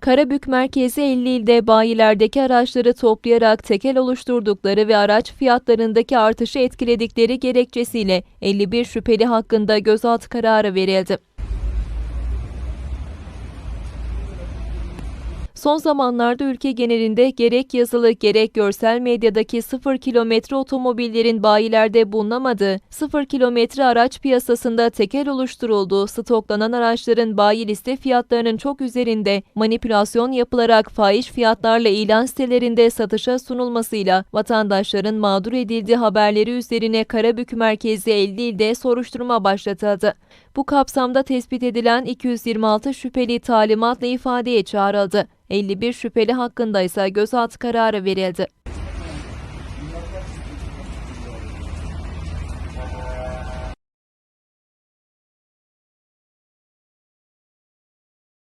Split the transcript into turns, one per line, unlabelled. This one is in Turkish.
Karabük merkezi 50 ilde bayilerdeki araçları toplayarak tekel oluşturdukları ve araç fiyatlarındaki artışı etkiledikleri gerekçesiyle 51 şüpheli hakkında gözaltı kararı verildi. Son zamanlarda ülke genelinde gerek yazılı gerek görsel medyadaki 0 kilometre otomobillerin bayilerde bulunamadığı, 0 kilometre araç piyasasında tekel oluşturulduğu, stoklanan araçların bayi liste fiyatlarının çok üzerinde manipülasyon yapılarak fahiş fiyatlarla ilan sitelerinde satışa sunulmasıyla vatandaşların mağdur edildiği haberleri üzerine Karabük merkezi 50 ilde soruşturma başlatıldı. Bu kapsamda tespit edilen 226 şüpheli talimatla ifadeye çağrıldı. 51 şüpheli hakkında ise gözaltı kararı verildi.